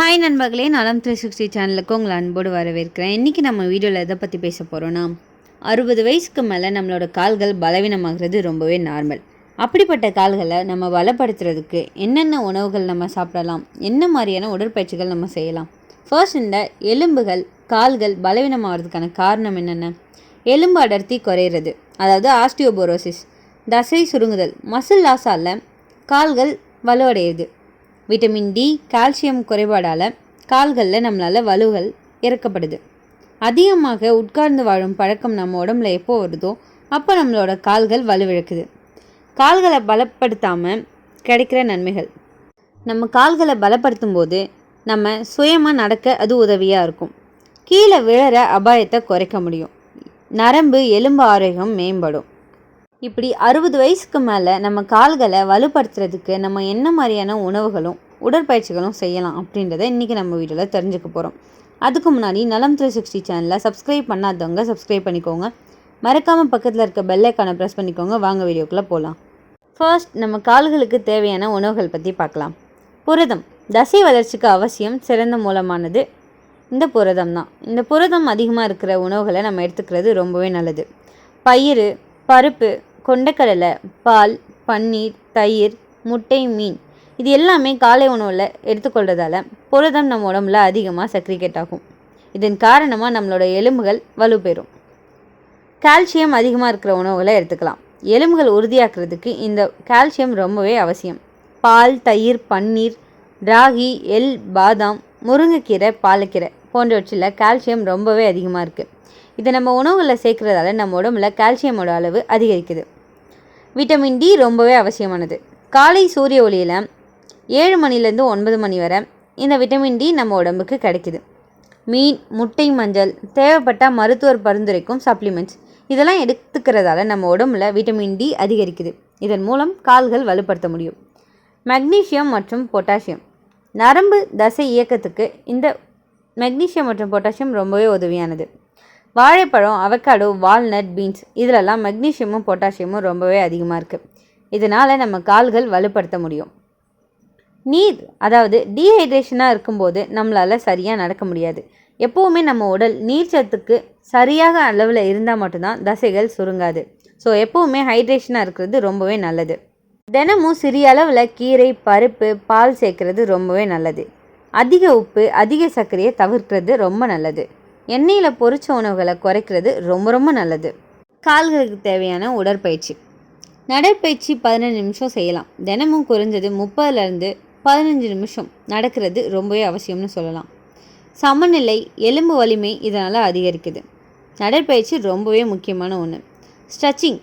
Hi நண்பர்களே நலம் three sixty சேனலுக்கு உங்களை அன்போடு வரவேற்கிறேன். இன்றைக்கி நம்ம வீடியோவில் எதை பற்றி பேச போகிறோன்னா அறுபது வயசுக்கு மேலே நம்மளோட கால்கள் பலவீனமாகிறது ரொம்பவே நார்மல் அப்படிப்பட்ட கால்களை நம்ம பலப்படுத்துறதுக்கு என்னென்ன உணவுகள் நம்ம சாப்பிடலாம்? என்ன மாதிரியான உடற்பயிற்சிகள் நம்ம செய்யலாம்? ஃபர்ஸ்ட் இந்த எலும்புகள் கால்கள் பலவீனமாகிறதுக்கான காரணம் என்னென்ன? எலும்பு அடர்த்தி குறையிறது அதாவது ஆஸ்டியோபோரோசிஸ் தசை சுருங்குதல் மசில் லாஸால் கால்கள் வலுவடையுது விட்டமின் டி கால்சியம் குறைபாடால் கால்களில் நம்மளால் வலுகள் இறக்கப்படுது. அதிகமாக உட்கார்ந்து வாழும் பழக்கம் நம்ம உடம்புல எப்போ வருதோ அப்போ நம்மளோட கால்கள் வலுவிழக்குது கால்களை பலப்படுத்தாமல் கிடைக்கிற நன்மைகள். நம்ம கால்களை பலப்படுத்தும் போது நம்ம சுயமாக நடக்க அது உதவியாக இருக்கும். கீழே விழற அபாயத்தை குறைக்க முடியும். நரம்பு எலும்பு ஆரோக்கியம் மேம்படும். இப்படி அறுபது வயசுக்கு மேலே நம்ம கால்களை வலுப்படுத்துறதுக்கு நம்ம என்ன மாதிரியான உணவுகளும் உடற்பயிற்சிகளும் செய்யலாம் அப்படின்றத இன்றைக்கி நம்ம வீடியோவில் தெரிஞ்சுக்க போகிறோம் அதுக்கு முன்னாடி நலம் த்ரீ சிக்ஸ்டி சேனலை சப்ஸ்கிரைப் பண்ணாதவங்க சப்ஸ்கிரைப் பண்ணிக்கோங்க. மறக்காமல் பக்கத்தில் இருக்க பெல்லைக்கான ப்ரெஸ் பண்ணிக்கோங்க. வாங்க வீடியோக்குள்ளே போகலாம் ஃபர்ஸ்ட் நம்ம கால்களுக்கு தேவையான உணவுகள் பற்றி பார்க்கலாம். புரதம். தசை வளர்ச்சிக்கு அவசியம் சிறந்த மூலமானது இந்த புரதம் தான். இந்த புரதம் அதிகமாக இருக்கிற உணவுகளை நம்ம எடுத்துக்கிறது ரொம்பவே நல்லது. பயிறு பருப்பு கொண்டக்கடலை பால் பன்னீர் தயிர் முட்டை மீன் இது எல்லாமே காலை உணவில் எடுத்துக்கொள்றதால புரதம் நம்ம உடம்புல அதிகமாக செக்ரிகேட் ஆகும். இதன் காரணமாக நம்மளோட எலும்புகள் வலுப்பெறும். கால்சியம் அதிகமாக இருக்கிற உணவுகளை எடுத்துக்கலாம். எலும்புகள் உறுதியாக்குறதுக்கு இந்த கால்சியம் ரொம்பவே அவசியம். பால் தயிர் பன்னீர் ராகி எல் பாதாம் முருங்கைக்கீரை பாலக்கீரை போன்றவற்றில் கால்சியம் ரொம்பவே அதிகமாக இருக்குது இதை நம்ம உணவுகளில் சேர்க்குறதால நம்ம உடம்புல கால்சியமோட அளவு அதிகரிக்குது. விட்டமின் டி ரொம்பவே அவசியமானது. காலை சூரிய ஒளியில் ஏழு மணிலேருந்து ஒன்பது மணி வரை இந்த விட்டமின் டி நம்ம உடம்புக்கு கிடைக்குது. மீன் முட்டை மஞ்சள் தேவைப்பட்ட மருத்துவர் பரிந்துரைக்கும் சப்ளிமெண்ட்ஸ் இதெல்லாம் எடுத்துக்கிறதால நம்ம உடம்புல விட்டமின் டி அதிகரிக்குது. இதன் மூலம் கால்கள் வலுப்படுத்த முடியும். மெக்னீஷியம் மற்றும் பொட்டாசியம். நரம்பு தசை இயக்கத்துக்கு இந்த மெக்னீஷியம் மற்றும் பொட்டாசியம் ரொம்பவே உதவியானது. வாழைப்பழம் அவக்காடோ வால்நட் பீன்ஸ் இதிலெல்லாம் மெக்னீஷியமும் பொட்டாசியமும் ரொம்பவே அதிகமாக இருக்குது இதனால் நம்ம கால்கள் வலுப்படுத்த முடியும். நீர் அதாவது டீஹைட்ரேஷனாக இருக்கும்போது நம்மளால் சரியாக நடக்க முடியாது. எப்போவுமே நம்ம உடல் நீர்ச்சத்துக்கு சரியாக அளவில் இருந்தால் மட்டும்தான் தசைகள் சுருங்காது. ஸோ எப்போவுமே ஹைட்ரேஷனாக இருக்கிறது ரொம்பவே நல்லது. தினமும் சிறிய அளவில் கீரை பருப்பு பால் சேர்க்கறது ரொம்பவே நல்லது. அதிக உப்பு அதிக சர்க்கரையை தவிர்க்கிறது ரொம்ப நல்லது. எண்ணெயில் பொரிச்ச உணவுகளை குறைக்கிறது ரொம்ப ரொம்ப நல்லது. கால்களுக்கு தேவையான உடற்பயிற்சி. நடைப்பயிற்சி பதினஞ்சு நிமிஷம் செய்யலாம். தினமும் குறைஞ்சது முப்பதுலேருந்து பதினஞ்சு நிமிஷம் நடக்கிறது ரொம்பவே அவசியம்னு சொல்லலாம். சமநிலை எலும்பு வலிமை இதனால் அதிகரிக்குது. நடைப்பயிற்சி ரொம்பவே முக்கியமான ஒன்று ஸ்ட்ரெச்சிங்.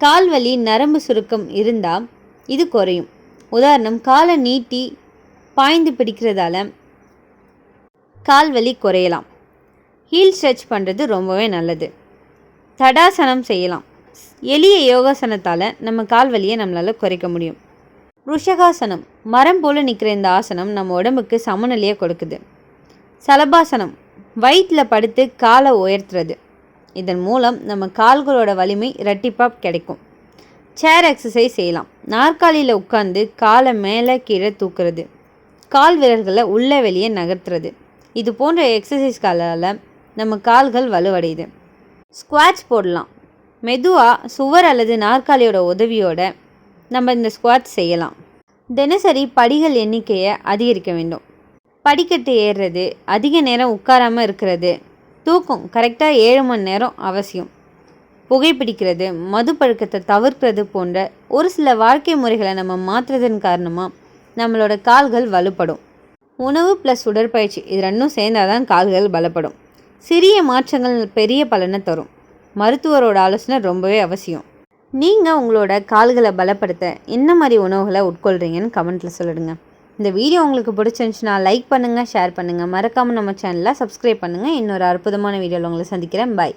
கால் வலி நரம்பு சுருக்கம் இருந்தால் இது குறையும். உதாரணம் காலை நீட்டி பாய்ந்து பிடிக்கிறதால கால் வலி குறையலாம். ஹீல் ஸ்ட்ரெச் பண்ணுறது ரொம்பவே நல்லது. தடாசனம் செய்யலாம். எளிய யோகாசனத்தால் நம்ம கால் வலியை நம்மளால் குறைக்க முடியும். ருஷகாசனம் மரம் போல் நிற்கிற இந்த ஆசனம் நம்ம உடம்புக்கு சமநிலையை கொடுக்குது. சலபாசனம் வயிற்றில் படுத்து காலை உயர்த்துறது. இதன் மூலம் நம்ம கால்களோட வலிமை இரட்டிப்பாக கிடைக்கும். சேர் எக்ஸசைஸ் செய்யலாம். நாற்காலியில் உட்காந்து காலை மேலே கீழே தூக்குறது. கால் விரல்களை உள்ளே வெளியே நகர்த்துறது. இது போன்ற எக்ஸசைஸ்களால் நம்ம கால்கள் வலுவடையுது. ஸ்குவாட்ச் போடலாம். மெதுவாக சுவர் அல்லது நாற்காலியோட உதவியோட நம்ம இந்த ஸ்குவாட் செய்யலாம். தினசரி படிகள் எண்ணிக்கையை அதிகரிக்க வேண்டும். படிக்கட்டு ஏறுறது அதிக நேரம் உட்காராமல் இருக்கிறது தூக்கம் கரெக்டாக ஏழு மணி நேரம் அவசியம். புகைப்பிடிக்கிறது மது பழக்கத்தை தவிர்க்கிறது போன்ற ஒரு சில வாழ்க்கை முறைகளை நம்ம மாற்றுறதன் காரணமாக நம்மளோட கால்கள் வலுப்படும். உணவு ப்ளஸ் உடற்பயிற்சி இது ரெண்டும் சேர்ந்தால் தான் கால்கள் பலப்படும். சிறிய மாற்றங்கள் பெரிய பலனை தரும். மருத்துவரோட ஆலோசனை ரொம்பவே அவசியம். நீங்கள் உங்களோட கால்களை பலப்படுத்த என்ன மாதிரி உணவுகளை உட்கொள்கிறீங்கன்னு கமெண்ட்டில் சொல்லிடுங்க. இந்த வீடியோ உங்களுக்கு பிடிச்சிருந்துச்சுன்னா லைக் பண்ணுங்கள் ஷேர் பண்ணுங்கள் மறக்காமல் நம்ம சேனலை சப்ஸ்கிரைப் பண்ணுங்கள் இன்னொரு அற்புதமான வீடியோவில் உங்களை சந்திக்கிறேன். பாய்